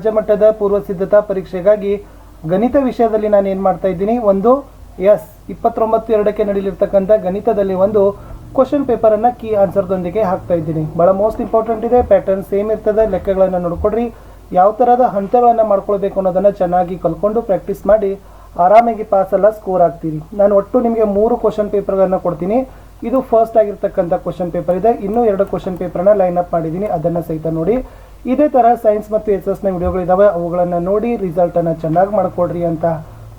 ರಾಜ್ಯ ಮಟ್ಟದ ಪೂರ್ವ ಸಿದ್ಧತಾ ಪರೀಕ್ಷೆಗಾಗಿ ಗಣಿತ ವಿಷಯದಲ್ಲಿ ನಾನು ಏನು ಮಾಡ್ತಾ ಇದ್ದೀನಿ? ಒಂದು, ಎಸ್, ಇಪ್ಪತ್ತೊಂಬತ್ತು ಎರಡಕ್ಕೆ ನಡೀಲಿರ್ತಕ್ಕಂಥ ಗಣಿತದಲ್ಲಿ ಒಂದು ಕ್ವಶನ್ ಪೇಪರನ್ನು ಕೀ ಆನ್ಸರ್ದೊಂದಿಗೆ ಹಾಕ್ತಾ ಇದ್ದೀನಿ. ಭಾಳ ಮೋಸ್ಟ್ ಇಂಪಾರ್ಟೆಂಟ್ ಇದೆ ಪ್ಯಾಟರ್ನ್ ಸೇಮ್ ಇರ್ತದೆ, ಲೆಕ್ಕಗಳನ್ನು ನೋಡ್ಕೊಡ್ರಿ. ಯಾವ ಥರದ ಹಂತಗಳನ್ನು ಮಾಡ್ಕೊಳ್ಬೇಕು ಅನ್ನೋದನ್ನು ಚೆನ್ನಾಗಿ ಕಲ್ಕೊಂಡು ಪ್ರಾಕ್ಟೀಸ್ ಮಾಡಿ ಆರಾಮಾಗಿ ಪಾಸ್ ಎಲ್ಲ ಸ್ಕೋರ್ ಆಗ್ತೀರಿ. ನಾನು ಒಟ್ಟು ನಿಮಗೆ ಮೂರು ಕ್ವಶನ್ ಪೇಪರ್ಗಳನ್ನು ಕೊಡ್ತೀನಿ. ಇದು ಫಸ್ಟ್ ಆಗಿರ್ತಕ್ಕಂಥ ಕ್ವಶನ್ ಪೇಪರ್ ಇದೆ. ಇನ್ನೂ ಎರಡು ಕ್ವಶನ್ ಪೇಪರ್ನ ಲೈನ್ ಅಪ್ ಮಾಡಿದ್ದೀನಿ. ಅದನ್ನು ಸಹಿತ ನೋಡಿ. ಇದೇ ಥರ ಸೈನ್ಸ್ ಮತ್ತು ಎಸ್ ಎಸ್ನ ವಿಡಿಯೋಗಳಿದ್ದಾವೆ ಅವುಗಳನ್ನು ನೋಡಿ ರಿಸಲ್ಟನ್ನು ಚೆನ್ನಾಗಿ ಮಾಡಿಕೊಡ್ರಿ ಅಂತ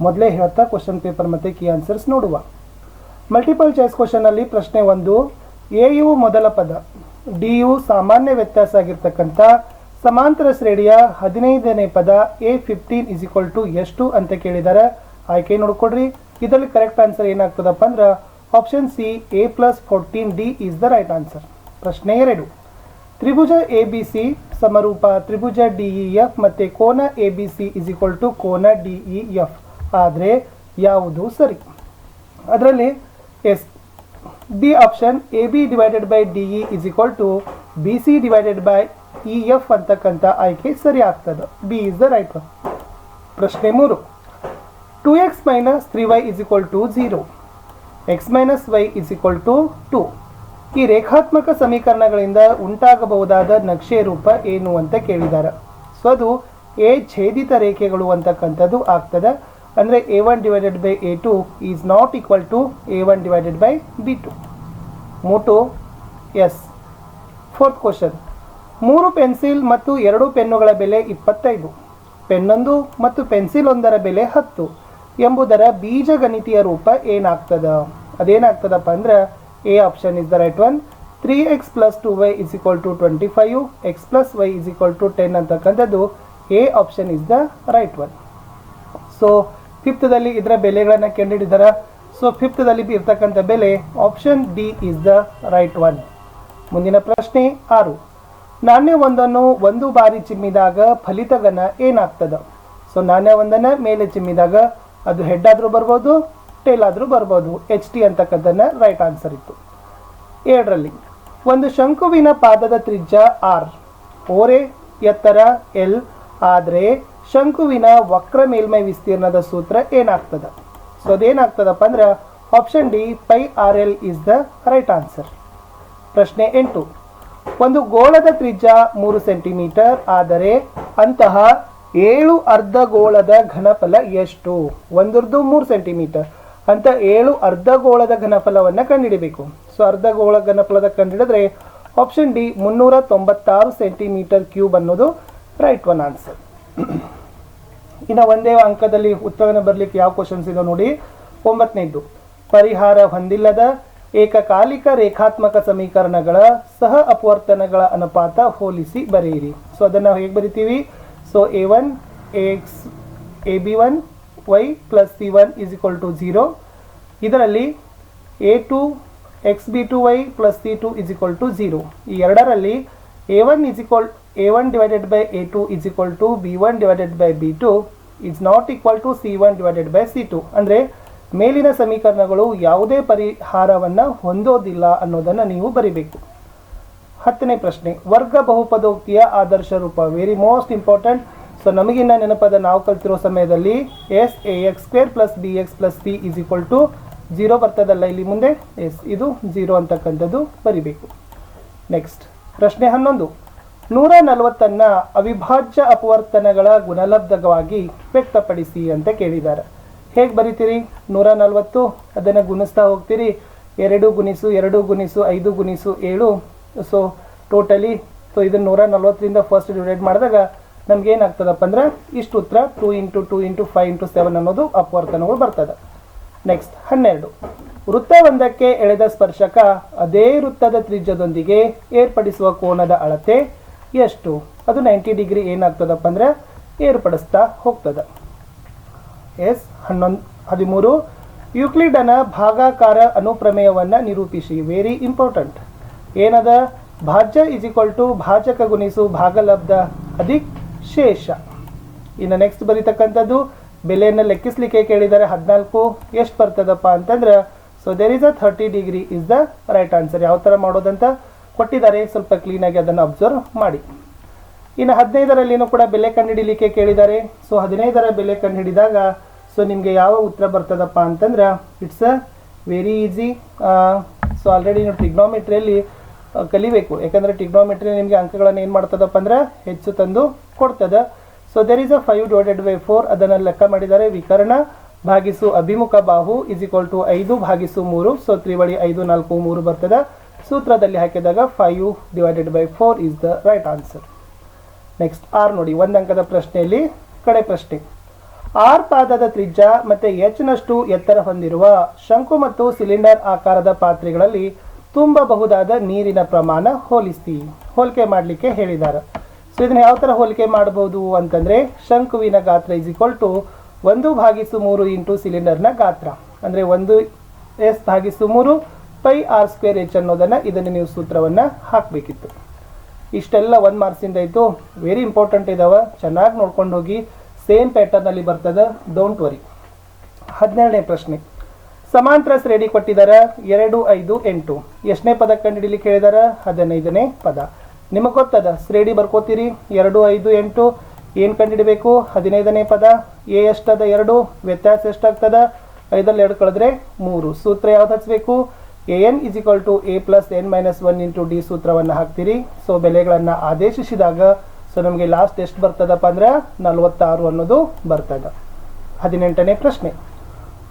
ಮೊದಲೇ ಹೇಳ್ತಾ ಕ್ವಶನ್ ಪೇಪರ್ ಮತ್ತು ಕೀ ಆನ್ಸರ್ಸ್ ನೋಡುವ. ಮಲ್ಟಿಪಲ್ ಚಾಯ್ಸ್ ಕ್ವಶನಲ್ಲಿ ಪ್ರಶ್ನೆ ಒಂದು, ಎ ಯು ಮೊದಲ ಪದ, ಡಿ ಯು ಸಾಮಾನ್ಯ ವ್ಯತ್ಯಾಸ ಆಗಿರ್ತಕ್ಕಂಥ ಸಮಾಂತರ ಶ್ರೇಣಿಯ ಹದಿನೈದನೇ ಪದ A fifteen is equal to ಎಷ್ಟು ಅಂತ ಕೇಳಿದ್ದಾರೆ ಆಯ್ಕೆ ನೋಡ್ಕೊಡ್ರಿ. ಇದರಲ್ಲಿ ಕರೆಕ್ಟ್ ಆನ್ಸರ್ ಏನಾಗ್ತದಪ್ಪ ಅಂದ್ರೆ option C A plus fourteen D is the right answer ಪ್ರಶ್ನೆ ಎರಡು, ತ್ರಿಭುಜ ಎ ಬಿ ಸಿ ಸಮರೂಪ ತ್ರಿಭುಜ ಡಿ ಇ ಎಫ್ ಮತ್ತು ಕೋನ A B C is equal to ಕೋನ ಡಿ ಇ ಎಫ್ ಆದರೆ ಯಾವುದು ಸರಿ? ಅದರಲ್ಲಿ yes, B option A B divided by D E is equal to B C divided by E F ಅಂತಕ್ಕಂಥ ಆಯ್ಕೆ ಸರಿ ಆಗ್ತದೆ. B is the right one ಪ್ರಶ್ನೆ ಮೂರು. Two X minus three Y is equal to zero X minus Y is equal to two ಈ ರೇಖಾತ್ಮಕ ಸಮೀಕರಣಗಳಿಂದ ಉಂಟಾಗಬಹುದಾದ ನಕ್ಷೆ ರೂಪ ಏನು ಅಂತ ಕೇಳಿದ್ದಾರೆ ಸೊ ಅದು ಎ ಛೇದಿತ ರೇಖೆಗಳು ಅಂತಕ್ಕಂಥದ್ದು ಆಗ್ತದೆ. ಅಂದರೆ A one divided by A two is not equal to A one divided by B two ಮೂಟು yes fourth question ಮೂರು ಪೆನ್ಸಿಲ್ ಮತ್ತು ಎರಡು ಪೆನ್ನುಗಳ ಬೆಲೆ ಇಪ್ಪತ್ತೈದು. ಪೆನ್ನೊಂದು ಮತ್ತು ಪೆನ್ಸಿಲ್ ಒಂದರ ಬೆಲೆ ಹತ್ತು. ಎಂಬುದರ ಬೀಜಗಣಿತೀಯ ರೂಪ ಏನಾಗ್ತದ? ಅದೇನಾಗ್ತದಪ್ಪ ಅಂದ್ರೆ A option is the right one three X plus two Y is equal to twenty five X plus Y is equal to ten ಅಂತಕ್ಕಂಥದ್ದು A option is the right one so ಫಿಫ್ತ್ದಲ್ಲಿ ಇದರ ಬೆಲೆಗಳನ್ನು ಕಂಡುಹಿಡಿದಾರ ಸೊ ಫಿಫ್ತ್ದಲ್ಲಿ ಇರ್ತಕ್ಕಂಥ ಬೆಲೆ option D is the right one ಮುಂದಿನ ಪ್ರಶ್ನೆ ಆರು. ನಾಣ್ಯವೊಂದನ್ನು ಒಂದು ಬಾರಿ ಚಿಮ್ಮಿದಾಗ ಫಲಿತಗನ ಏನಾಗ್ತದ? ಸೊ ನಾಣ್ಯವೊಂದನ್ನು ಮೇಲೆ ಚಿಮ್ಮಿದಾಗ ಅದು ಹೆಡ್ ಆದರೂ ಬರ್ಬೋದು ಟೇಲ್ ಆದರೂ ಬರ್ಬೋದು. ಎಚ್ ಟಿ ಅಂತಕ್ಕಂಥದ್ದನ್ನ ರೈಟ್ ಆನ್ಸರ್ ಇತ್ತು. ಏಳರಲ್ಲಿ ಒಂದು ಶಂಕುವಿನ ಪಾದದ ತ್ರಿಜ್ಯ ಆರ್ ಓರೆ, ಎತ್ತರ ಎಲ್ ಆದರೆ ಶಂಕುವಿನ ವಕ್ರ ಮೇಲ್ಮೈ ವಿಸ್ತೀರ್ಣದ ಸೂತ್ರ ಏನಾಗ್ತದ? ಸೊ ಅದೇನಾಗ್ತದಪ್ಪ ಅಂದ್ರೆ option D pi R L is the right answer ಪ್ರಶ್ನೆ ಎಂಟು, ಒಂದು ಗೋಳದ ತ್ರಿಜ್ಯ ಮೂರು ಸೆಂಟಿಮೀಟರ್ ಆದರೆ ಅಂತಹ ಏಳು ಅರ್ಧ ಗೋಳದ ಘನಫಲ ಎಷ್ಟು? ಒಂದರದ್ದು ಮೂರು ಸೆಂಟಿಮೀಟರ್. ಅಂತ ಏಳು ಅರ್ಧಗೋಳದ ಘನಫಲವನ್ನು ಕಂಡುಹಿಡಿಬೇಕು ಸೊ ಅರ್ಧಗೋಳ ಘನಫಲದ ಕಂಡುಹಿಡಿದ್ರೆ ಆಪ್ಷನ್ ಡಿ ಮುನ್ನೂರ ತೊಂಬತ್ತಾರು ಸೆಂಟಿಮೀಟರ್ ಕ್ಯೂಬ್ ಅನ್ನೋದು ರೈಟ್ ಒನ್ ಆನ್ಸರ್ ಇನ್ನು ಒಂದೇ ಅಂಕದಲ್ಲಿ ಉತ್ತರನ ಬರಲಿಕ್ಕೆ ಯಾವ ಕ್ವಶನ್ಸ್ ಇದೆ ನೋಡಿ. ಒಂಬತ್ತನೇದ್ದು ಪರಿಹಾರ ಹೊಂದಿಲ್ಲದ ಏಕಕಾಲಿಕ ರೇಖಾತ್ಮಕ ಸಮೀಕರಣಗಳ ಸಹ ಅಪವರ್ತನಗಳ ಅನುಪಾತ ಹೋಲಿಸಿ ಬರೆಯಿರಿ. ಸೊ ಅದನ್ನು ಹೇಗೆ ಬರಿತೀವಿ? So A one X A B one Y plus C one is equal to zero ಇದರಲ್ಲಿ A two X B two Y plus C two is equal to zero ಈ ಎರಡರಲ್ಲಿ A one is equal A one divided by A two is equal to B one divided by B two is not equal to C one divided by C two ಅಂದರೆ ಮೇಲಿನ ಸಮೀಕರಣಗಳು ಯಾವುದೇ ಪರಿಹಾರವನ್ನು ಹೊಂದೋದಿಲ್ಲ ಅನ್ನೋದನ್ನು ನೀವು ಬರಿಬೇಕು. ಹತ್ತನೇ ಪ್ರಶ್ನೆ, ವರ್ಗ ಬಹುಪದೋಕ್ತಿಯ ಆದರ್ಶ ರೂಪ ವೆರಿ ಮೋಸ್ಟ್ ಇಂಪಾರ್ಟೆಂಟ್ ಸೊ ನಮಗಿನ್ನ ನೆನಪದ ನಾವು ಕಲ್ತಿರೋ ಸಮಯದಲ್ಲಿ as A X square plus B X plus C is equal to zero ಬರ್ತದಲ್ಲ ಇಲ್ಲಿ ಮುಂದೆ? ಎಸ್ ಇದು ಜೀರೋ ಅಂತಕ್ಕಂಥದ್ದು ಬರಿಬೇಕು. ನೆಕ್ಸ್ಟ್ ಪ್ರಶ್ನೆ ಹನ್ನೊಂದು. ನೂರ ನಲವತ್ತನ್ನ ಅವಿಭಾಜ್ಯ ಅಪವರ್ತನಗಳ ಗುಣಲಬ್ಧವಾಗಿ ವ್ಯಕ್ತಪಡಿಸಿ ಅಂತ ಕೇಳಿದ್ದಾರೆ. ಹೇಗೆ ಬರಿತೀರಿ? ನೂರ ನಲವತ್ತು, ಅದನ್ನು ಗುಣಿಸ್ತಾ ಹೋಗ್ತೀರಿ. ಎರಡು ಗುಣಿಸು ಎರಡು ಗುಣಿಸು, ಐದು ಗುಣಿಸು, ಏಳು. ಸೊ ಟೋಟಲಿ ಸೊ ಇದನ್ನು ನೂರ ನಲವತ್ತರಿಂದ ಫಸ್ಟ್ ಡಿವೈಡ್ ಮಾಡಿದಾಗ ನಮ್ಗೆ ಏನಾಗ್ತದಪ್ಪ ಅಂದ್ರೆ ಇಷ್ಟು ಉತ್ತರ two into two into five into seven ಅನ್ನೋದು ಅಪವರ್ತನಗಳು ಬರ್ತದೆ. ನೆಕ್ಸ್ಟ್ ಹನ್ನೆರಡು. ವೃತ್ತವೊಂದಕ್ಕೆ ಎಳೆದ ಸ್ಪರ್ಶಕ ಅದೇ ವೃತ್ತದ ತ್ರಿಜ್ಯದೊಂದಿಗೆ ಏರ್ಪಡಿಸುವ ಕೋನದ ಅಳತೆ ಎಷ್ಟು? ಅದು ನೈಂಟಿ ಡಿಗ್ರಿ ಏನಾಗ್ತದಪ್ಪ ಅಂದ್ರೆ ಏರ್ಪಡಿಸ್ತಾ ಹೋಗ್ತದೆ. ಎಸ್, ಹನ್ನೊಂದು, ಹದಿಮೂರು. ಯುಕ್ಲಿಡನ ಭಾಗಾಕಾರ ಅನುಪ್ರಮೇಯವನ್ನು ನಿರೂಪಿಸಿ. ವೆರಿ ಇಂಪಾರ್ಟೆಂಟ್ ಏನದ? ಭಾಜ್ಯ ಇಸ್ ಟು ಭಾಜಕ ಗುಣಿಸು ಭಾಗಲಬ್ಧ ಅಧಿಕ್ ಶೇಷ. ಇನ್ನು ನೆಕ್ಸ್ಟ್ ಬರೀತಕ್ಕಂಥದ್ದು, ಬೆಲೆಯನ್ನು ಲೆಕ್ಕಿಸ್ಲಿಕ್ಕೆ ಕೇಳಿದ್ದಾರೆ ಹದಿನಾಲ್ಕು, ಎಷ್ಟು ಬರ್ತದಪ್ಪ ಅಂತಂದ್ರೆ so there is a thirty degree is the right answer ಯಾವ ಥರ ಮಾಡೋದಂತ ಕೊಟ್ಟಿದ್ದಾರೆ, ಸ್ವಲ್ಪ ಕ್ಲೀನಾಗಿ ಅದನ್ನು ಅಬ್ಸರ್ವ್ ಮಾಡಿ. ಇನ್ನು ಹದಿನೈದರಲ್ಲಿನೂ ಕೂಡ ಬೆಲೆ ಕಂಡುಹಿಡಿಲಿಕ್ಕೆ ಕೇಳಿದ್ದಾರೆ. ಸೊ ಹದಿನೈದರ ಬೆಲೆ ಕಂಡುಹಿಡಿದಾಗ ಸೊ ನಿಮಗೆ ಯಾವ ಉತ್ತರ ಬರ್ತದಪ್ಪ ಅಂತಂದ್ರೆ it's a very easy so already ನೀವು ಟ್ರಿಗ್ನೋಮೆಟ್ರಿಯಲ್ಲಿ ಕಲಿಬೇಕು. ಯಾಕಂದರೆ ಟಿಗ್ನೋಮೆಟ್ರಿ ನಿಮಗೆ ಅಂಕಗಳನ್ನು ಏನು ಮಾಡ್ತದಪ್ಪ ಅಂದ್ರೆ ಹೆಚ್ಚು ತಂದು ಕೊಡ್ತದೆ. So there is a five divided by four ಅದನ್ನು ಲೆಕ್ಕ ಮಾಡಿದರೆ ವಿಕರ್ಣ ಭಾಗಿಸು ಅಭಿಮುಖ ಬಾಹು ಇಸ್ ಈಕ್ವಲ್ ಟು ಐದು ಭಾಗಿಸು ಮೂರು. ಸೊ ತ್ರಿವಳಿ ಐದು ನಾಲ್ಕು ಮೂರು ಬರ್ತದೆ. ಸೂತ್ರದಲ್ಲಿ ಹಾಕಿದಾಗ five divided by four is the right answer next R ನೋಡಿ. ಒಂದು ಅಂಕದ ಪ್ರಶ್ನೆಯಲ್ಲಿ ಕಡೆ ಪ್ರಶ್ನೆ. ಆರ್ ಪಾದದ ತ್ರಿಜ್ಯ ಮತ್ತೆ ಎಚ್ ನಷ್ಟು ಎತ್ತರ ಹೊಂದಿರುವ ಶಂಕು ಮತ್ತು ಸಿಲಿಂಡರ್ ಆಕಾರದ ಪಾತ್ರೆಗಳಲ್ಲಿ ತುಂಬಬಹುದಾದ ನೀರಿನ ಪ್ರಮಾಣ ಹೋಲಿಸಿ. ಹೋಲಿಕೆ ಮಾಡಲಿಕ್ಕೆ ಹೇಳಿದ್ದಾರೆ. ಸೊ ಇದನ್ನ ಯಾವ ಥರ ಹೋಲಿಕೆ ಮಾಡಬಹುದು ಅಂತಂದರೆ ಶಂಕುವಿನ ಗಾತ್ರ ಇಸ್ ಈಕ್ವಲ್ ಟು ಒಂದು ಭಾಗಿಸು ಮೂರು ಇಂಟು ಸಿಲಿಂಡರ್ನ ಗಾತ್ರ. ಅಂದರೆ ಒಂದು ಎಸ್ ಭಾಗಿಸು ಮೂರು ಪೈ ಆರ್ ಸ್ಕ್ವೇರ್ ಎಚ್ ಅನ್ನೋದನ್ನು ಇದನ್ನು ನೀವು ಸೂತ್ರವನ್ನು ಹಾಕಬೇಕಿತ್ತು. ಇಷ್ಟೆಲ್ಲ ಒಂದು ಮಾರ್ಕ್ಸಿಂದ ಇತ್ತು ವೆರಿ ಇಂಪಾರ್ಟೆಂಟ್ ಇದಾವ. ಚೆನ್ನಾಗಿ ನೋಡ್ಕೊಂಡು ಹೋಗಿ ಸೇಮ್ ಪ್ಯಾಟರ್ನಲ್ಲಿ ಬರ್ತದೆ ಡೋಂಟ್ ವರಿ ಹದಿನೇಳನೇ ಪ್ರಶ್ನೆ. ಸಮಾಂತರ ಶ್ರೇಣಿ ಕೊಟ್ಟಿದ್ದಾರೆ ಎರಡು, ಐದು, ಎಂಟು. ಎಷ್ಟನೇ ಪದ ಕಂಡುಹಿಡಿಲಿಕ್ಕೆ ಹೇಳಿದಾರ ಹದಿನೈದನೇ ಪದ. ನಿಮಗೆ ಗೊತ್ತದ? ಶ್ರೇಣಿ ಬರ್ಕೋತೀರಿ. ಎರಡು, ಐದು, ಎಂಟು. ಏನು ಕಂಡುಹಿಡಬೇಕು? ಹದಿನೈದನೇ ಪದ. ಎ ಎಷ್ಟದ? ಎರಡು. ವ್ಯತ್ಯಾಸ ಎಷ್ಟಾಗ್ತದ? ಐದಲ್ಲಿ ಎರಡು ಕಳೆದ್ರೆ ಮೂರು. ಸೂತ್ರ ಯಾವ್ದು ಹಚ್ಚಬೇಕು A N is equal to A plus N minus one into D ಸೂತ್ರವನ್ನು ಹಾಕ್ತೀರಿ. ಸೊ ಬೆಲೆಗಳನ್ನು ಆದೇಶಿಸಿದಾಗ ಸೊ ನಮಗೆ ಲಾಸ್ಟ್ ಎಷ್ಟು ಬರ್ತದಪ್ಪ ಅಂದ್ರೆ ನಲವತ್ತಾರು ಅನ್ನೋದು ಬರ್ತದೆ. ಹದಿನೆಂಟನೇ ಪ್ರಶ್ನೆ.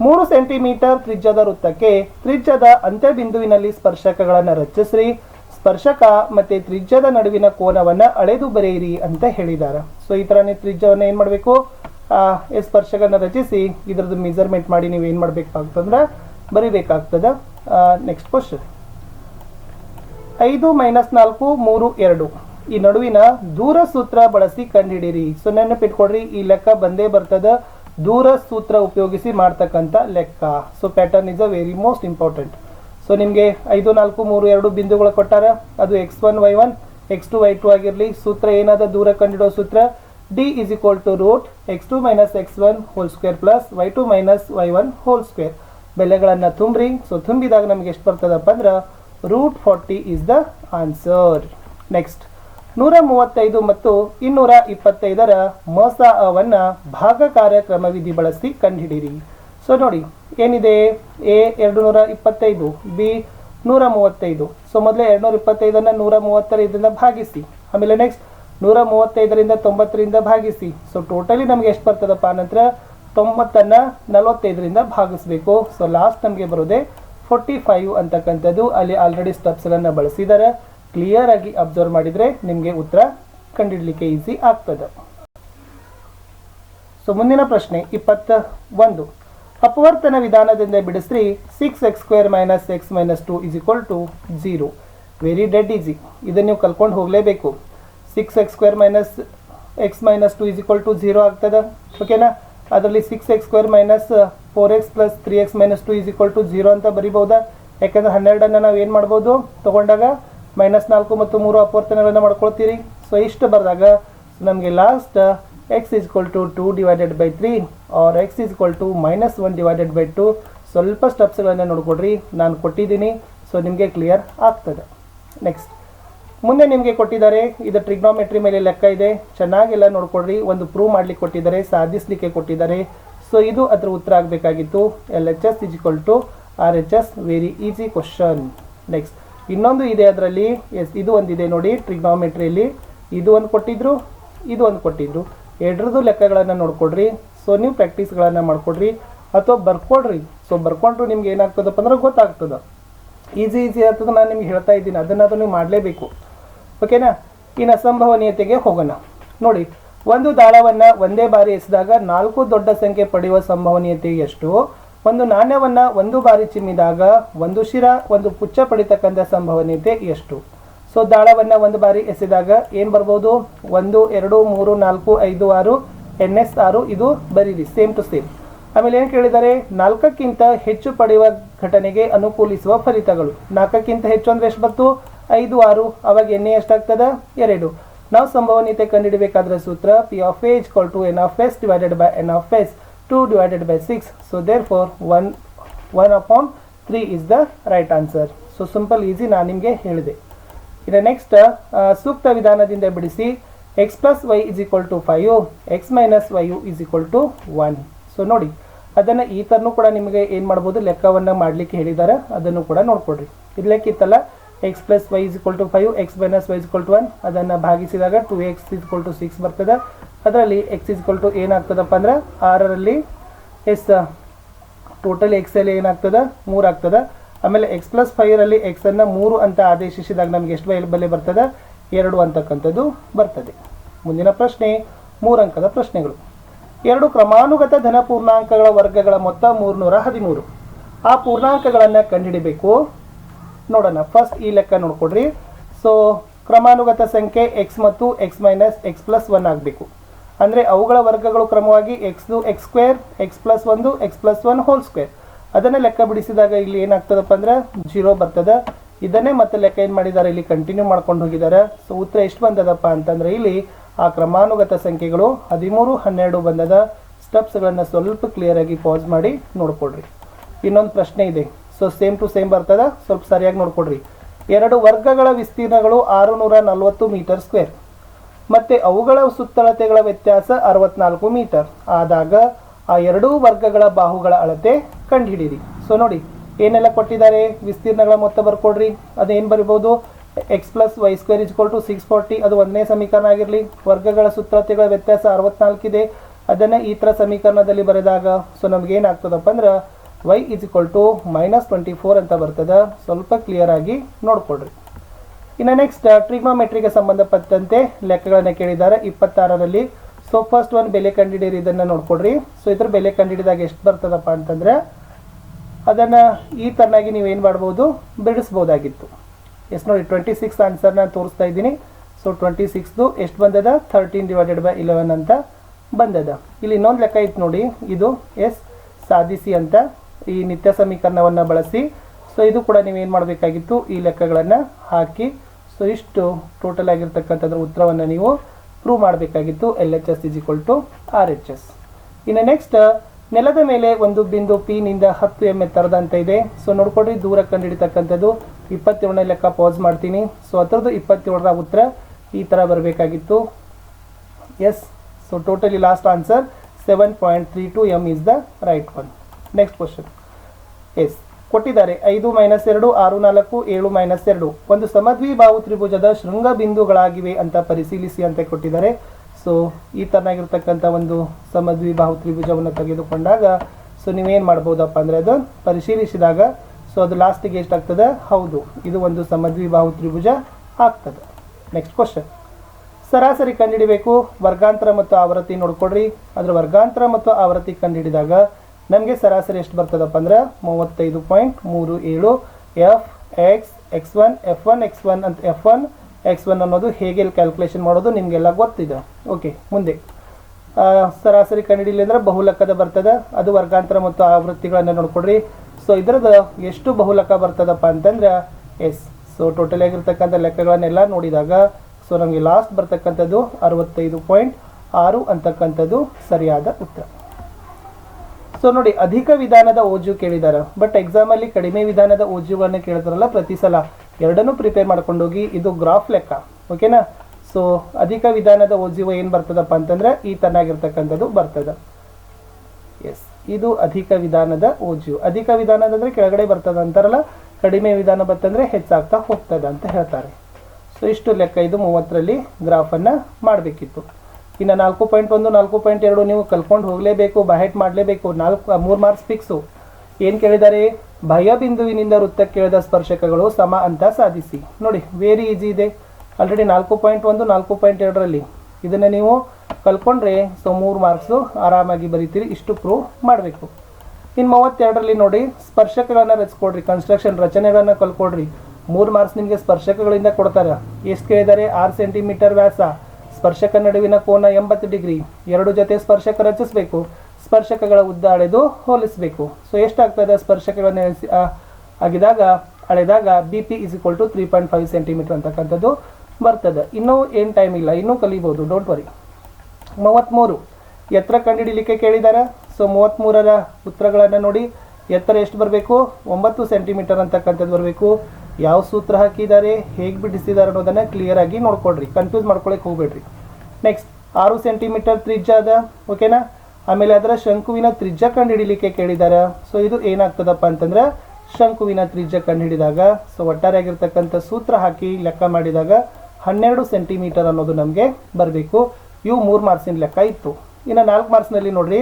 ಮೂರು ಸೆಂಟಿಮೀಟರ್ ತ್ರಿಜ್ಯದ ವೃತ್ತಕ್ಕೆ ತ್ರಿಜ್ಯದ ಅಂತ್ಯಬಿಂದುವಿನಲ್ಲಿ ಸ್ಪರ್ಶಕಗಳನ್ನು ರಚಿಸ್ರಿ. ಸ್ಪರ್ಶಕ ಮತ್ತೆ ತ್ರಿಜ್ಯದ ನಡುವಿನ ಕೋನವನ್ನ ಅಳೆದು ಬರೆಯಿರಿ ಅಂತ ಹೇಳಿದ್ದಾರೆ. ಸೊ ಈ ತರನೇ ತ್ರಿಜ್ಯವನ್ನ ಏನ್ ಮಾಡಬೇಕು? ಸ್ಪರ್ಶಕನ ರಚಿಸಿ ಇದ್ರದ್ದು ಮೆಜರ್ಮೆಂಟ್ ಮಾಡಿ ನೀವು ಏನ್ ಮಾಡ್ಬೇಕಾಗ್ತಂದ್ರೆ ಬರಿಬೇಕಾಗ್ತದ? ನೆಕ್ಸ್ಟ್ ಕ್ವಶನ್ ಐದು ಮೈನಸ್ ನಾಲ್ಕು, ಮೂರು, ಎರಡು. ಈ ನಡುವಿನ ದೂರ ಸೂತ್ರ ಬಳಸಿ ಕಂಡುಹಿಡಿಯಿರಿ. ಸೊ ನೆನಪಿಟ್ಕೊಡ್ರಿ ಈ ಲೆಕ್ಕ ಬಂದೇ ಬರ್ತದ. ದೂರ ಸೂತ್ರ ಉಪಯೋಗಿಸಿ ಮಾಡ್ತಕ್ಕಂಥ ಲೆಕ್ಕ. So pattern is a very most important so ನಿಮಗೆ ಐದು, ನಾಲ್ಕು, ಮೂರು, ಎರಡು ಬಿಂದುಗಳು ಕೊಟ್ಟಾರ? ಅದು X one Y one X two Y two ಆಗಿರಲಿ. ಸೂತ್ರ ಏನಾದ ದೂರ ಕಂಡಿಡೋ ಸೂತ್ರ? D is equal to root X two minus X one whole square plus Y two minus Y one whole square ಬೆಲೆಗಳನ್ನು ತುಂಬ್ರಿ. ಸೊ ತುಂಬಿದಾಗ ನಮ್ಗೆ ಎಷ್ಟು ಬರ್ತದಪ್ಪ ಅಂದ್ರೆ root forty is the answer next ನೂರ ಮೂವತ್ತೈದು ಮತ್ತು ಇನ್ನೂರ ಇಪ್ಪತ್ತೈದರ ಮೋಸ ಅವನ್ನ ಕಾರ್ಯಕ್ರಮ ವಿಧಿ ಬಳಸಿ ಕಂಡುಹಿಡಿಯಿರಿ. ಸೊ ನೋಡಿ, ಏನಿದೆ? ಎ ಎರಡು ನೂರ ಇಪ್ಪತ್ತೈದು ಬಿ ನೂರ ಮೂವತ್ತೈದು ಸೊ ಮೊದಲೇ ಎರಡು ನೂರ ಇಪ್ಪತ್ತೈದನ್ನ ನೂರ ಮೂವತ್ತೈದರಿಂದ ಭಾಗಿಸಿ. ಆಮೇಲೆ ನೆಕ್ಸ್ಟ್ ನೂರ ಮೂವತ್ತೈದರಿಂದ ತೊಂಬತ್ತರಿಂದ ಭಾಗಿಸಿ. ಸೊ ಟೋಟಲಿ ನಮ್ಗೆ ಎಷ್ಟು ಬರ್ತದಪ್ಪ ನಂತರ? ತೊಂಬತ್ತನ್ನ ನಲವತ್ತೈದರಿಂದ ಭಾಗಿಸ್ಬೇಕು. ಸೊ ಲಾಸ್ಟ್ ನಮಗೆ ಬರೋದೆ ಫೋರ್ಟಿ ಫೈವ್ ಅಂತಕ್ಕಂಥದ್ದು. ಅಲ್ಲಿ ಆಲ್ರೆಡಿ ಸ್ಟೆಪ್ಸ್ಗಳನ್ನು ಬಳಸಿದ್ದಾರೆ ಕ್ಲಿಯರ್ ಆಗಿ ಅಬ್ಸರ್ವ್ ಮಾಡಿದರೆ ನಿಮಗೆ ಉತ್ತರ ಕಂಡುಹಿಡಲಿಕ್ಕೆ ಈಸಿ ಆಗ್ತದೆ. ಸೊ ಮುಂದಿನ ಪ್ರಶ್ನೆ ಇಪ್ಪತ್ತ ಒಂದು ಅಪವರ್ತನ ವಿಧಾನದಿಂದ ಬಿಡಿಸ್ರಿ six x square minus x minus two is equal to zero very dead easy ಇದನ್ನು ನೀವು ಕಲ್ಕೊಂಡು ಹೋಗಲೇಬೇಕು. Six x square minus x minus two is equal to zero ಆಗ್ತದೆ? ಓಕೆನಾ ಅದರಲ್ಲಿ six x square minus four x plus three x minus two is equal to zero ಅಂತ ಬರಿಬೋದಾ? ಯಾಕಂದರೆ ಹನ್ನೆರಡನ್ನು ನಾವು ಏನು ಮಾಡ್ಬೋದು? ತಗೊಂಡಾಗ ಮೈನಸ್ ನಾಲ್ಕು ಮತ್ತು ಮೂರು ಅಪವರ್ತನಗಳನ್ನು ಮಾಡ್ಕೊಳ್ತೀರಿ. ಸೊ ಇಷ್ಟು ಬರೆದಾಗ ನಮಗೆ last x is equal to two divided by three or x is equal to minus one divided by two ಸ್ವಲ್ಪ ಸ್ಟೆಪ್ಸ್ಗಳನ್ನು ನೋಡ್ಕೊಡ್ರಿ ನಾನು ಕೊಟ್ಟಿದ್ದೀನಿ. ಸೊ ನಿಮಗೆ ಕ್ಲಿಯರ್ ಆಗ್ತದೆ. ನೆಕ್ಸ್ಟ್ ಮುಂದೆ ನಿಮಗೆ ಕೊಟ್ಟಿದ್ದಾರೆ. ಇದು ಟ್ರಿಗ್ನೋಮೆಟ್ರಿ ಮೇಲೆ ಲೆಕ್ಕ ಇದೆ. ಚೆನ್ನಾಗೆಲ್ಲ ನೋಡ್ಕೊಡ್ರಿ ಒಂದು ಪ್ರೂವ್ ಮಾಡಲಿಕ್ಕೆ ಕೊಟ್ಟಿದ್ದಾರೆ. ಸಾಧಿಸಲಿಕ್ಕೆ ಕೊಟ್ಟಿದ್ದಾರೆ. ಸೊ ಇದು ಅದರ ಉತ್ತರ ಆಗಬೇಕಾಗಿತ್ತು. L H S is equal to R H S very easy question next ಇನ್ನೊಂದು ಇದೆ ಅದರಲ್ಲಿ. ಎಸ್, ಇದು ಒಂದಿದೆ ನೋಡಿ ಟ್ರಿಗ್ನಾಮೆಟ್ರಿಯಲ್ಲಿ ಇದು ಒಂದು ಕೊಟ್ಟಿದ್ರು, ಇದು ಒಂದು ಕೊಟ್ಟಿದ್ರು. ಎರಡರದ್ದು ಲೆಕ್ಕಗಳನ್ನು ನೋಡ್ಕೊಡ್ರಿ. ಸೊ ನೀವು ಪ್ರಾಕ್ಟೀಸ್ಗಳನ್ನು ಮಾಡ್ಕೊಡ್ರಿ. ಅಥವಾ ಬರ್ಕೊಡ್ರಿ. ಸೊ ಬರ್ಕೊಂಡ್ರು ನಿಮ್ಗೆ ಏನಾಗ್ತದಪ್ಪ ಅಂದ್ರೆ ಗೊತ್ತಾಗ್ತದೆ. ಈಸಿ ಈಸಿ ಆಗ್ತದೆ ನಾನು ನಿಮ್ಗೆ ಹೇಳ್ತಾ ಇದ್ದೀನಿ. ಅದನ್ನಾದ್ರೂ ನೀವು ಮಾಡಲೇಬೇಕು. ಓಕೆನಾ ಇನ್ನು ಅಸಂಭವನೀಯತೆಗೆ ಹೋಗೋಣ. ನೋಡಿ, ಒಂದು ದಾಳವನ್ನು ಒಂದೇ ಬಾರಿ ಎಸೆದಾಗ ನಾಲ್ಕು ದೊಡ್ಡ ಸಂಖ್ಯೆ ಪಡೆಯುವ ಸಂಭವನೀಯತೆ ಎಷ್ಟು? ಒಂದು ನಾಣ್ಯವನ್ನ ಒಂದು ಬಾರಿ ಚಿಮ್ಮಿದಾಗ ಒಂದು ಶಿರ, ಒಂದು ಪುಚ್ಚ ಪಡಿತಕ್ಕಂಥ ಸಂಭವನೀಯತೆ ಎಷ್ಟು? ಸೊ, ದಾಳವನ್ನು ಒಂದು ಬಾರಿ ಎಸೆದಾಗ ಏನು ಬರ್ಬೋದು? ಒಂದು, ಎರಡು, ಮೂರು, ನಾಲ್ಕು, ಐದು, ಆರು, ಎನ್ ಎಸ್ ಆರು, ಇದು ಬರೀರಿ ಸೇಮ್ ಟು ಸೇಮ್. ಆಮೇಲೆ ಏನು ಕೇಳಿದ್ದಾರೆ ನಾಲ್ಕಕ್ಕಿಂತ ಹೆಚ್ಚು ಪಡೆಯುವ ಘಟನೆಗೆ ಅನುಕೂಲಿಸುವ ಫಲಿತಗಳು. ನಾಲ್ಕಕ್ಕಿಂತ ಹೆಚ್ಚು ಅಂದ್ರೆ ಎಷ್ಟು ಬಂತು ಐದು, ಆರು, ಅವಾಗ ಎಣ್ಣೆ ಎಷ್ಟಾಗ್ತದ? ಎರಡು. ನಾವು ಸಂಭವನೀಯತೆ ಕಂಡುಹಿಡಬೇಕಾದ್ರೆ ಸೂತ್ರ P of A is to N of S divided by N of S two divided by six so therefore one one upon three is the right answer so simple easy ನಾನು ನಿಮಗೆ ಹೇಳಿದೆ. ಇನ್ನು ನೆಕ್ಸ್ಟ್ ಸೂಕ್ತ ವಿಧಾನದಿಂದ ಬಿಡಿಸಿ x plus y is equal to five x minus y is equal to one so ನೋಡಿ, ಅದನ್ನು ಈ ಥರನೂ ಕೂಡ ನಿಮಗೆ ಏನು ಮಾಡ್ಬೋದು, ಲೆಕ್ಕವನ್ನು ಮಾಡಲಿಕ್ಕೆ ಹೇಳಿದ್ದಾರೆ ಅದನ್ನು ಕೂಡ ನೋಡ್ಕೊಡ್ರಿ ಇದು ಲೆಕ್ಕಿತ್ತಲ್ಲ X plus Y is equal to five X minus Y is equal to one ಅದನ್ನು ಭಾಗಿಸಿದಾಗ two X is equal to six ಬರ್ತದೆ. ಅದರಲ್ಲಿ ಎಕ್ಸ್ ಇಸ್ ಈಕ್ವಲ್ ಟು ಏನಾಗ್ತದಪ್ಪ ಅಂದ್ರೆ ಆರರಲ್ಲಿ ಎಸ್ ಟೋಟಲ್ ಎಕ್ಸ್ ಅಲ್ಲಿ ಏನಾಗ್ತದೆ? ಮೂರು ಆಗ್ತದೆ. ಆಮೇಲೆ ಎಕ್ಸ್ ಪ್ಲಸ್ ಫೈವರಲ್ಲಿ ಎಕ್ಸನ್ನು ಮೂರು ಅಂತ ಆದೇಶಿಸಿದಾಗ ನಮ್ಗೆ ಎಷ್ಟು ಬೆಲೆ ಬರ್ತದೆ? ಎರಡು ಅಂತಕ್ಕಂಥದ್ದು ಬರ್ತದೆ. ಮುಂದಿನ ಪ್ರಶ್ನೆ ಮೂರು ಅಂಕದ ಪ್ರಶ್ನೆಗಳು. ಎರಡು ಕ್ರಮಾನುಗತ ಧನ ಪೂರ್ಣಾಂಕಗಳ ವರ್ಗಗಳ ಮೊತ್ತ ಮೂರ್ನೂರ ಹದಿಮೂರು. ಆ ಪೂರ್ಣಾಂಕಗಳನ್ನು ಕಂಡುಹಿಡಿಬೇಕು. ನೋಡೋಣ. ಫಸ್ಟ್ ಈ ಲೆಕ್ಕ ನೋಡ್ಕೊಡ್ರಿ. ಸೊ ಕ್ರಮಾನುಗತ ಸಂಖ್ಯೆ ಎಕ್ಸ್ ಮತ್ತು x minus x plus one ಆಗಬೇಕು. ಅಂದರೆ ಅವುಗಳ ವರ್ಗಗಳು ಕ್ರಮವಾಗಿ ಎಕ್ಸ್ದು ಎಕ್ಸ್ ಸ್ಕ್ವೇರ್ ಎಕ್ಸ್ ಪ್ಲಸ್ ಒಂದು x plus one whole square ಅದನ್ನು ಲೆಕ್ಕ ಬಿಡಿಸಿದಾಗ ಇಲ್ಲಿ ಏನಾಗ್ತದಪ್ಪ ಅಂದ್ರೆ ಜೀರೋ ಬರ್ತದೆ. ಇದನ್ನೇ ಮತ್ತೆ ಲೆಕ್ಕ ಏನು ಮಾಡಿದ್ದಾರೆ? ಇಲ್ಲಿ ಕಂಟಿನ್ಯೂ ಮಾಡ್ಕೊಂಡು ಹೋಗಿದ್ದಾರೆ. ಸೊ ಉತ್ತರ ಎಷ್ಟು ಬಂದದಪ್ಪ ಅಂತಂದ್ರೆ ಇಲ್ಲಿ ಆ ಕ್ರಮಾನುಗತ ಸಂಖ್ಯೆಗಳು ಹದಿಮೂರು, ಹನ್ನೆರಡು ಬಂದದ. ಸ್ಟೆಪ್ಸ್ಗಳನ್ನು ಸ್ವಲ್ಪ ಕ್ಲಿಯರಾಗಿ ಪಾಸ್ ಮಾಡಿ ನೋಡ್ಕೊಡ್ರಿ. ಇನ್ನೊಂದು ಪ್ರಶ್ನೆ ಇದೆ. ಸೊ ಸೇಮ್ ಟು ಸೇಮ್ ಬರ್ತದ. ಸ್ವಲ್ಪ ಸರಿಯಾಗಿ ನೋಡ್ಕೊಡ್ರಿ. ಎರಡು ವರ್ಗಗಳ ವಿಸ್ತೀರ್ಣಗಳು ಆರುನೂರ ನಲವತ್ತು ಮೀಟರ್ ಸ್ಕ್ವೇರ್ ಮತ್ತೆ ಅವುಗಳ ಸುತ್ತಳತೆಗಳ ವ್ಯತ್ಯಾಸ ಅರವತ್ನಾಲ್ಕು ಮೀಟರ್ ಆದಾಗ ಆ ಎರಡೂ ವರ್ಗಗಳ ಬಾಹುಗಳ ಅಳತೆ ಕಂಡುಹಿಡಿಯಿರಿ. ಸೊ ನೋಡಿ, ಏನೆಲ್ಲ ಕೊಟ್ಟಿದ್ದಾರೆ? ವಿಸ್ತೀರ್ಣಗಳ ಮೊತ್ತ ಬರ್ಕೊಡ್ರಿ. ಅದೇನು ಬರಿಬೋದು? X plus y square is equal to six forty ಅದು ಒಂದನೇ ಸಮೀಕರಣ ಆಗಿರಲಿ. ವರ್ಗಗಳ ಸುತ್ತಳತೆಗಳ ವ್ಯತ್ಯಾಸ ಅರವತ್ನಾಲ್ಕಿದೆ. ಅದನ್ನು ಈ ಥರ ಸಮೀಕರಣದಲ್ಲಿ ಬರೆದಾಗ. ಸೊ ನಮಗೇನಾಗ್ತದಪ್ಪ ಅಂದ್ರೆ y is equal to minus twenty four ಅಂತ ಬರ್ತದೆ. ಸ್ವಲ್ಪ ಕ್ಲಿಯರ್ ಆಗಿ ನೋಡ್ಕೊಳ್ರಿ. ಇನ್ನು ನೆಕ್ಸ್ಟ್ ಟ್ರಿಗ್ನೋಮೆಟ್ರಿಗೆ ಸಂಬಂಧಪಟ್ಟಂತೆ ಲೆಕ್ಕಗಳನ್ನು ಕೇಳಿದ್ದಾರೆ. ಇಪ್ಪತ್ತಾರರಲ್ಲಿ. ಸೊ ಫಸ್ಟ್ ಒಂದು ಬೆಲೆ ಕಂಡುಹಿಡಿಯಿರಿ ಇದನ್ನು ನೋಡ್ಕೊಡ್ರಿ ಸೊ ಇದ್ರ ಬೆಲೆ ಕಂಡುಹಿಡಿದಾಗ ಎಷ್ಟು ಬರ್ತದಪ್ಪ ಅಂತಂದ್ರೆ, ಅದನ್ನು ಈ ಥರನಾಗಿ ನೀವು ಏನು ಮಾಡ್ಬೋದು? ಬಿಡಿಸ್ಬೋದಾಗಿತ್ತು. ಎಸ್ ನೋಡಿ ಟ್ವೆಂಟಿ ಸಿಕ್ಸ್ ಆನ್ಸರ್ನ ತೋರಿಸ್ತಾ ಇದ್ದೀನಿ. ಸೊ ಟ್ವೆಂಟಿ ಸಿಕ್ಸ್ದು ಎಷ್ಟು ಬಂದದ? ಥರ್ಟೀನ್ ಡಿವೈಡೆಡ್ ಬೈ ಇಲೆವೆನ್ ಅಂತ ಬಂದದ. ಇಲ್ಲಿ ಇನ್ನೊಂದು ಲೆಕ್ಕ ಇತ್ತು ನೋಡಿ. ಇದು ಎಸ್ ಸಾಧಿಸಿ ಅಂತ. ಈ ನಿತ್ಯ ಸಮೀಕರಣವನ್ನು ಬಳಸಿ. ಸೊ ಇದು ಕೂಡ ನೀವು ಏನು ಮಾಡಬೇಕಾಗಿತ್ತು? ಈ ಲೆಕ್ಕಗಳನ್ನು ಹಾಕಿ. ಸೊ ಇಷ್ಟು ಟೋಟಲ್ ಆಗಿರ್ತಕ್ಕಂಥದ್ರ ಉತ್ತರವನ್ನು ನೀವು ಪ್ರೂವ್ ಮಾಡಬೇಕಾಗಿತ್ತು. L H S is equal to R H S ಇನ್ನು ನೆಕ್ಸ್ಟ್ ನೆಲದ ಮೇಲೆ ಒಂದು ಬಿಂದು ಪಿ ನಿಂದ ಹತ್ತು ಎಂ ಎತ್ತರದ ಅಂತ ಇದೆ. ಸೊ ನೋಡ್ಕೊಡ್ರಿ ದೂರ ಕಂಡುಹಿಡಿತಕ್ಕಂಥದ್ದು ಇಪ್ಪತ್ತೇಳನೇ ಲೆಕ್ಕ ಪಾಸ್ ಮಾಡ್ತೀನಿ. ಸೊ ಅದರದ್ದು ಇಪ್ಪತ್ತೇಳರ ಉತ್ತರ ಈ ಥರ ಬರಬೇಕಾಗಿತ್ತು. Yes so totally last answer seven point three two m is the right one next question is. ಕೊಟ್ಟಿದ್ದಾರೆ. ಐದು ಮೈನಸ್ ಎರಡು, ಆರು ನಾಲ್ಕು, ಏಳು ಮೈನಸ್ ಎರಡು. ಒಂದು ಸಮದ್ವಿಬಾಹು ತ್ರಿಭುಜದ ಶೃಂಗ ಬಿಂದುಗಳಾಗಿವೆ ಅಂತ ಪರಿಶೀಲಿಸಿ ಅಂತ ಕೊಟ್ಟಿದ್ದಾರೆ. ಸೊ ಈ ಥರನಾಗಿರ್ತಕ್ಕಂಥ ಒಂದು ಸಮದ್ವಿ ಬಾಹು ತ್ರಿಭುಜವನ್ನು ತೆಗೆದುಕೊಂಡಾಗ ಸೊ ನೀವೇನು ಮಾಡ್ಬೋದಪ್ಪ ಅಂದರೆ ಅದು ಪರಿಶೀಲಿಸಿದಾಗ ಸೊ ಅದು ಲಾಸ್ಟಿಗೆ ಎಷ್ಟಾಗ್ತದೆ? ಹೌದು, ಇದು ಒಂದು ಸಮದ್ವಿಬಾಹು ತ್ರಿಭುಜ ಆಗ್ತದೆ. ನೆಕ್ಸ್ಟ್ ಕ್ವಶನ್ ಸರಾಸರಿ ಕಂಡುಹಿಡಿಬೇಕು ವರ್ಗಾಂತರ ಮತ್ತು ಆವೃತ್ತಿ ನೋಡ್ಕೊಡ್ರಿ ಅದರ ವರ್ಗಾಂತರ ಮತ್ತು ಆವೃತ್ತಿ ಕಂಡುಹಿಡಿದಾಗ ನಮಗೆ ಸರಾಸರಿ ಎಷ್ಟು ಬರ್ತದಪ್ಪ ಅಂದ್ರೆ ಮೂವತ್ತೈದು ಪಾಯಿಂಟ್ ಮೂರು ಏಳು f x x one f one x one ಅಂತ ಎಫ್ ಒನ್ ಎಕ್ಸ್ ಒನ್ ಅನ್ನೋದು ಹೇಗೆ ಕ್ಯಾಲ್ಕುಲೇಷನ್ ಮಾಡೋದು ನಿಮಗೆಲ್ಲ ಗೊತ್ತಿದೆ. ಓಕೆ ಮುಂದೆ. ಸರಾಸರಿ ಕಂಡಿಡಿಯಲಿ ಅಂದ್ರೆ ಬಹುಲಕ್ಕದ ಬರ್ತದೆ. ಅದು ವರ್ಗಾಂತರ ಮತ್ತು ಆವೃತ್ತಿಗಳನ್ನು ನೋಡ್ಕೊಡ್ರಿ ಸೊ ಇದ್ರದ್ದು ಎಷ್ಟು ಬಹುಲಕ ಬರ್ತದಪ್ಪ ಅಂತಂದ್ರೆ ಎಸ್ ಸೊ ಟೋಟಲ್ ಆಗಿರ್ತಕ್ಕಂಥ ಲೆಕ್ಕಗಳನ್ನೆಲ್ಲ ನೋಡಿದಾಗ ಸೊ ನಮಗೆ ಲಾಸ್ಟ್ ಬರ್ತಕ್ಕಂಥದ್ದು ಅರವತ್ತೈದು ಪಾಯಿಂಟ್ ಆರು ಅಂತಕ್ಕಂಥದ್ದು ಸರಿಯಾದ ಉತ್ತರ. ಸೊ ನೋಡಿ, ಅಧಿಕ ವಿಧಾನದ ಓಜು ಕೇಳಿದ್ದಾರೆ ಬಟ್ ಎಕ್ಸಾಮಲ್ಲಿ ಕಡಿಮೆ ವಿಧಾನದ ಓಜುಗಳನ್ನ ಕೇಳ್ತಾರಲ್ಲ ಪ್ರತಿ ಸಲ ಎರಡನ್ನೂ ಪ್ರಿಪೇರ್ ಮಾಡ್ಕೊಂಡೋಗಿ ಇದು ಗ್ರಾಫ್ ಲೆಕ್ಕ ಓಕೆನಾ ಸೊ ಅಧಿಕ ವಿಧಾನದ ಓಜುವ ಏನು ಬರ್ತದಪ್ಪ ಅಂತಂದ್ರೆ, ಈ ತನ್ನಾಗಿರ್ತಕ್ಕಂಥದ್ದು ಬರ್ತದೆ. ಎಸ್ ಇದು ಅಧಿಕ ವಿಧಾನದ ಓಜು. ಅಧಿಕ ವಿಧಾನದ ಅಂದ್ರೆ ಕೆಳಗಡೆ ಬರ್ತದ ಅಂತಾರಲ್ಲ, ಕಡಿಮೆ ವಿಧಾನ ಬರ್ತಂದ್ರೆ ಹೆಚ್ಚಾಗ್ತಾ ಹೋಗ್ತದ ಅಂತ ಹೇಳ್ತಾರೆ. ಸೊ ಇಷ್ಟು ಲೆಕ್ಕ ಇದು ಮೂವತ್ತರಲ್ಲಿ ಗ್ರಾಫನ್ನು ಮಾಡಬೇಕಿತ್ತು. ಇನ್ನು ನಾಲ್ಕು ಪಾಯಿಂಟ್ ಒಂದು, ನಾಲ್ಕು ಪಾಯಿಂಟ್ ಎರಡು ನೀವು ಕಲ್ಕೊಂಡು ಹೋಗಲೇಬೇಕು, ಬಹೆಟ್ ಮಾಡಲೇಬೇಕು. ನಾಲ್ಕು ಮೂರು ಮಾರ್ಕ್ಸ್ ಫಿಕ್ಸು. ಏನು ಕೇಳಿದ್ದಾರೆ ಭಯಬಿಂದುವಿನಿಂದ ಬಿಂದುವಿನಿಂದ ವೃತ್ತಕ್ಕೆ ಕೇಳಿದ ಸ್ಪರ್ಶಕಗಳು ಸಮ ಅಂತ ಸಾಧಿಸಿ. ನೋಡಿ ವೆರಿ ಈಸಿ ಇದೆ. ಆಲ್ರೆಡಿ ನಾಲ್ಕು ಪಾಯಿಂಟ್ ಒಂದು, ನಾಲ್ಕು ಪಾಯಿಂಟ್ ಎರಡರಲ್ಲಿ. ಇದನ್ನು ನೀವು ಕಲ್ಕೊಂಡ್ರೆ ಸೊ ಮೂರು ಮಾರ್ಕ್ಸು ಆರಾಮಾಗಿ ಬರೀತೀರಿ, ಇಷ್ಟು ಪ್ರೂವ್ ಮಾಡಬೇಕು. ಇನ್ನು ಮೂವತ್ತೆರಡರಲ್ಲಿ ನೋಡಿ, ಸ್ಪರ್ಶಕಗಳನ್ನು ರಚಿಸ್ಕೊಡ್ರಿ ಕನ್ಸ್ಟ್ರಕ್ಷನ್ ರಚನೆಗಳನ್ನು ಕಲ್ಕೊಡ್ರಿ. ಮೂರು ಮಾರ್ಕ್ಸ್ ನಿಮಗೆ ಸ್ಪರ್ಶಕಗಳಿಂದ ಕೊಡ್ತಾರೆ. ಎಷ್ಟು ಕೇಳಿದ್ದಾರೆ ಆರು ಸೆಂಟಿಮೀಟರ್ ವ್ಯಾಸ. ಸ್ಪರ್ಶಕ ನಡುವಿನ ಕೋನ ಎಂಬತ್ತು ಡಿಗ್ರಿ. ಎರಡು ಜೊತೆ ಸ್ಪರ್ಶಕ ರಚಿಸಬೇಕು. ಸ್ಪರ್ಶಕಗಳ ಉದ್ದ ಅಳೆದು ಹೋಲಿಸಬೇಕು. ಸೊ ಎಷ್ಟಾಗ್ತದೆ ಸ್ಪರ್ಶಕಗಳನ್ನು ಆಗಿದಾಗ, ಅಳೆದಾಗ B P is equal to three point five centimeter ಅಂತಕ್ಕಂಥದ್ದು ಬರ್ತದೆ. ಇನ್ನೂ ಏನು ಟೈಮ್ ಇಲ್ಲ. ಇನ್ನೂ ಕಲಿಬೋದು. ಡೋಂಟ್ ವರಿ ಮೂವತ್ತ್ಮೂರು ಎತ್ತರ ಕಂಡುಹಿಡಿಲಿಕ್ಕೆ ಕೇಳಿದ್ದಾರೆ ಸೊ ಮೂವತ್ತ್ಮೂರರ ಉತ್ತರಗಳನ್ನು ನೋಡಿ. ಎತ್ತರ ಎಷ್ಟು ಬರಬೇಕು? ಒಂಬತ್ತು ಸೆಂಟಿಮೀಟರ್ ಅಂತಕ್ಕಂಥದ್ದು ಬರಬೇಕು. ಯಾವ ಸೂತ್ರ ಹಾಕಿದ್ದಾರೆ, ಹೇಗೆ ಬಿಡಿಸಿದ್ದಾರೆ ಅನ್ನೋದನ್ನು ಕ್ಲಿಯರ್ ಆಗಿ ನೋಡ್ಕೊಳ್ರಿ. ಕನ್ಫ್ಯೂಸ್ ಮಾಡ್ಕೊಳಕ್ಕೆ ಹೋಗ್ಬೇಡ್ರಿ. ನೆಕ್ಸ್ಟ್ ಆರು ಸೆಂಟಿಮೀಟರ್ ತ್ರಿಜ್ಯ ಅದ ಓಕೆನಾ ಆಮೇಲೆ ಅದರ ಶಂಕುವಿನ ತ್ರಿಜ್ಯ ಕಂಡುಹಿಡಿಲಿಕ್ಕೆ ಕೇಳಿದ್ದಾರೆ ಸೊ ಇದು ಏನಾಗ್ತದಪ್ಪ ಅಂತಂದ್ರೆ, ಶಂಕುವಿನ ತ್ರಿಜ್ಯ ಕಂಡುಹಿಡಿದಾಗ ಸೊ ಒಟ್ಟಾರೆಯಾಗಿರ್ತಕ್ಕಂಥ ಸೂತ್ರ ಹಾಕಿ ಲೆಕ್ಕ ಮಾಡಿದಾಗ ಹನ್ನೆರಡು ಸೆಂಟಿಮೀಟರ್ ಅನ್ನೋದು ನಮಗೆ ಬರಬೇಕು. ಇವು ಮೂರು ಮಾರ್ಕ್ಸಿನ ಲೆಕ್ಕ ಇತ್ತು. ಇನ್ನು ನಾಲ್ಕು ಮಾರ್ಕ್ಸ್ನಲ್ಲಿ ನೋಡ್ರಿ,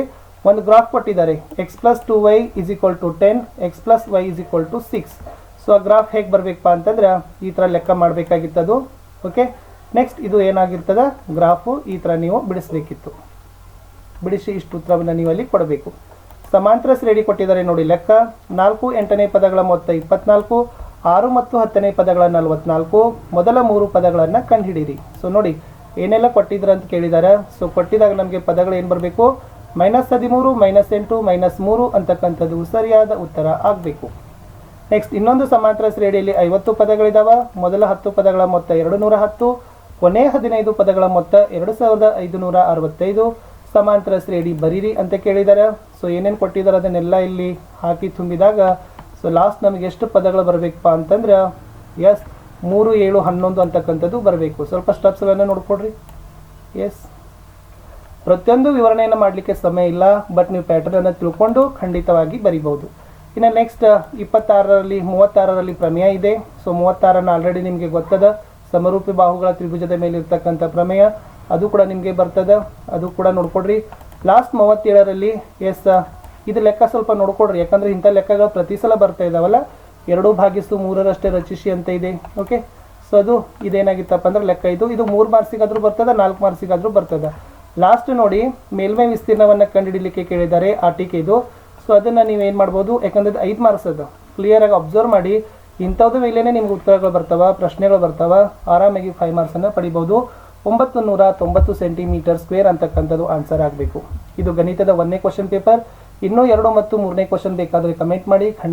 ಒಂದು ಗ್ರಾಫ್ ಕೊಟ್ಟಿದ್ದಾರೆ. X plus two y is equal to ten x plus y is equal to six so ಆ ಗ್ರಾಫ್ ಹೇಗೆ ಬರಬೇಕಪ್ಪ ಅಂತಂದ್ರೆ ಈ ಥರ ಲೆಕ್ಕ ಮಾಡಬೇಕಾಗಿತ್ತದು. ಓಕೆ ನೆಕ್ಸ್ಟ್ ಇದು ಏನಾಗಿರ್ತದೆ? ಗ್ರಾಫು ಈ ಥರ ನೀವು ಬಿಡಿಸಬೇಕಿತ್ತು. ಬಿಡಿಸಿ ಇಷ್ಟು ಉತ್ತರವನ್ನು ನೀವು ಅಲ್ಲಿ ಕೊಡಬೇಕು. ಸಮಾಂತರ ಶ್ರೇಣಿ ಕೊಟ್ಟಿದ್ದಾರೆ ನೋಡಿ ಲೆಕ್ಕ. ನಾಲ್ಕು, ಎಂಟನೇ ಪದಗಳ ಮೊತ್ತ ಇಪ್ಪತ್ನಾಲ್ಕು, ಆರು ಮತ್ತು ಹತ್ತನೇ ಪದಗಳ ನಲವತ್ನಾಲ್ಕು. ಮೊದಲ ಮೂರು ಪದಗಳನ್ನು ಕಂಡುಹಿಡಿಯಿರಿ. ಸೊ ನೋಡಿ, ಏನೆಲ್ಲ ಕೊಟ್ಟಿದ್ರ ಅಂತ ಕೇಳಿದ್ದಾರೆ ಸೊ ಕೊಟ್ಟಿದಾಗ ನಮಗೆ ಪದಗಳು ಏನು ಬರಬೇಕು? ಮೈನಸ್ ಹದಿಮೂರು, ಮೈನಸ್ ಎಂಟು, ಮೈನಸ್ ಮೂರು ಅಂತಕ್ಕಂಥದ್ದು ಸರಿಯಾದ ಉತ್ತರ ಆಗಬೇಕು. ನೆಕ್ಸ್ಟ್ ಇನ್ನೊಂದು ಸಮಾಂತರ ಶ್ರೇಣಿಯಲ್ಲಿ ಐವತ್ತು ಪದಗಳಿದಾವ. ಮೊದಲ ಹತ್ತು ಪದಗಳ ಮೊತ್ತ ಎರಡು ನೂರ ಹತ್ತು. ಕೊನೆ ಹದಿನೈದು ಪದಗಳ ಮೊತ್ತ ಎರಡು ಸಾವಿರದ ಐದುನೂರ ಅರವತ್ತೈದು. ಸಮಾಂತರ ಶ್ರೇಣಿ ಬರೀರಿ ಅಂತ ಕೇಳಿದ್ದಾರೆ ಸೊ ಏನೇನು ಕೊಟ್ಟಿದ್ದಾರೆ ಅದನ್ನೆಲ್ಲ ಇಲ್ಲಿ ಹಾಕಿ ತುಂಬಿದಾಗ ಸೊ ಲಾಸ್ಟ್ ನಮಗೆ ಎಷ್ಟು ಪದಗಳು ಬರಬೇಕಪ್ಪ ಅಂತಂದ್ರೆ ಎಸ್ ಮೂರು, ಏಳು, ಹನ್ನೊಂದು ಅಂತಕ್ಕಂಥದ್ದು ಬರಬೇಕು. ಸ್ವಲ್ಪ ಸ್ಟೆಪ್ಸ್ಗಳನ್ನು ನೋಡ್ಕೊಡ್ರಿ. ಎಸ್ ಪ್ರತಿಯೊಂದು ವಿವರಣೆಯನ್ನು ಮಾಡಲಿಕ್ಕೆ ಸಮಯ ಇಲ್ಲ ಬಟ್ ನೀವು ಪ್ಯಾಟರ್ನನ್ನು ತಿಳ್ಕೊಂಡು ಖಂಡಿತವಾಗಿ ಬರಿಬಹುದು. ಇನ್ನು ನೆಕ್ಸ್ಟ್ ಇಪ್ಪತ್ತಾರರಲ್ಲಿ, ಮೂವತ್ತಾರರಲ್ಲಿ ಪ್ರಮೇಯ ಇದೆ. ಸೊ ಮೂವತ್ತಾರನ್ನು ಆಲ್ರೆಡಿ ನಿಮಗೆ ಗೊತ್ತದ. ಸಮರೂಪಿ ಬಾಹುಗಳ ತ್ರಿಭುಜದ ಮೇಲೆ ಇರ್ತಕ್ಕಂಥ ಪ್ರಮೇಯ. ಅದು ಕೂಡ ನಿಮಗೆ ಬರ್ತದ. ಅದು ಕೂಡ ನೋಡ್ಕೊಡ್ರಿ. ಲಾಸ್ಟ್ ಮೂವತ್ತೇಳರಲ್ಲಿ ಎಸ್ ಇದು ಲೆಕ್ಕ ಸ್ವಲ್ಪ ನೋಡ್ಕೊಡ್ರಿ. ಯಾಕಂದರೆ ಇಂಥ ಲೆಕ್ಕಗಳು ಪ್ರತಿ ಸಲ ಬರ್ತಾ ಇದ್ದಾವಲ್ಲ ಎರಡು ಭಾಗಿಸು ಮೂರರಷ್ಟೇ ರಚಿಸಿ ಅಂತ ಇದೆ. ಓಕೆ ಸೊ ಅದು ಇದೇನಾಗಿತ್ತಪ್ಪ ಅಂದ್ರೆ ಲೆಕ್ಕ ಇದು. ಇದು ಮೂರು ಮಾರ್ಕ್ಸಿಗಾದರೂ ಬರ್ತದ, ನಾಲ್ಕು ಮಾರ್ಸಿಗಾದರೂ ಬರ್ತದ. ಲಾಸ್ಟ್ ನೋಡಿ, ಮೇಲ್ಮೈ ವಿಸ್ತೀರ್ಣವನ್ನು ಕಂಡುಹಿಡಲಿಕ್ಕೆ ಕೇಳಿದ್ದಾರೆ ಆ ಟೀಕೆ ಇದು. ಸೊ ಅದನ್ನು ನೀವೇನು ಮಾಡ್ಬೋದು? ಯಾಕಂದ್ರೆ ಐದು ಮಾರ್ಕ್ಸ್ ಅದು. ಕ್ಲಿಯರಾಗಿ ಅಬ್ಸರ್ವ್ ಮಾಡಿ, ಇಂಥದ್ದು ಮೇಲೇ ನಿಮ್ಗೆ ಉತ್ತರಗಳು ಬರ್ತಾವ, ಪ್ರಶ್ನೆಗಳು ಬರ್ತಾವ, ಆರಾಮಾಗಿ ಫೈವ್ ಮಾರ್ಕ್ಸನ್ನು ಪಡಿಬೋದು. ಒಂಬತ್ತು ನೂರ ತೊಂಬತ್ತು ಸೆಂಟಿಮೀಟರ್ ಸ್ಕ್ವೇರ್ ಅಂತಕ್ಕಂಥದ್ದು ಆನ್ಸರ್ ಆಗಬೇಕು. ಇದು ಗಣಿತದ ಒಂದನೇ ಕ್ವಶನ್ ಪೇಪರ್ ಇನ್ನೂ ಎರಡು ಮತ್ತು ಮೂರನೇ ಕ್ವಶನ್ ಬೇಕಾದರೆ ಕಮೆಂಟ್ ಮಾಡಿ. ಖಂಡಿತ